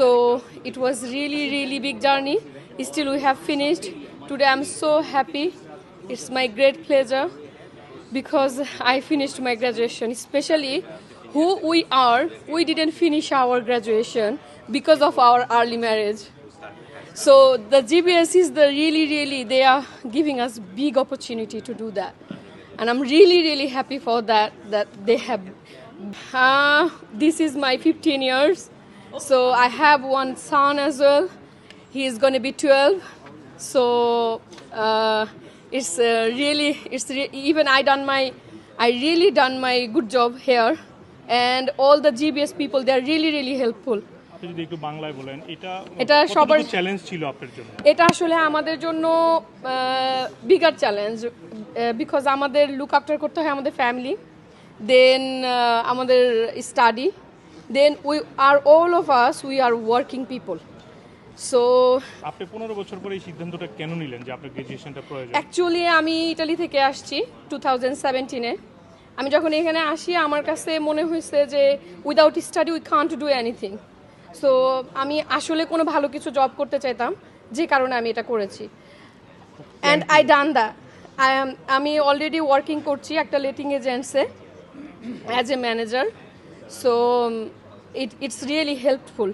So it was really, really big journey. Still, we have finished. Today, I'm so happy. It's my great pleasure because I finished my graduation. Especially who we are, we didn't finish our graduation because of our early marriage. So the GBS is the really, really they are giving us big opportunity to do that, and I'm really, really happy for that. That they have. Uh, this is my 15 years, so I have one son as well. He is going to be 12, so uh, it's uh, really, it's re- even I done my, I really done my good job here, and all the GBS people they are really, really helpful. যদি একটু বাংলায় বলেন এটা এটা সবার- challenge ছিল আপনার জন্য এটা আসলে আমাদের জন্য বিগার চ্যালেঞ্জ বিকজ আমাদের লুক আফটার করতে হয় আমাদের ফ্যামিলি দেন আমাদের study then we are all of us we are working people so আপনি পনেরো বছর পরে এই সিদ্ধান্তটা কেন নিলেন যে আপনার প্রয়োজন? অ্যাকচুয়ালি আমি ইটালি থেকে আসছি টু থাউজেন্ড সেভেন্টিনে আমি যখন এখানে আসি আমার কাছে মনে হয়েছে যে without study we can't do anything so আমি আসলে কোনো ভালো কিছু জব করতে চাইতাম যে কারণে আমি এটা করেছি। অ্যান্ড আই ডান এম আমি অলরেডি ওয়ার্কিং করছি একটা letting এজেন্টসে as a manager So um, it, it's really helpful.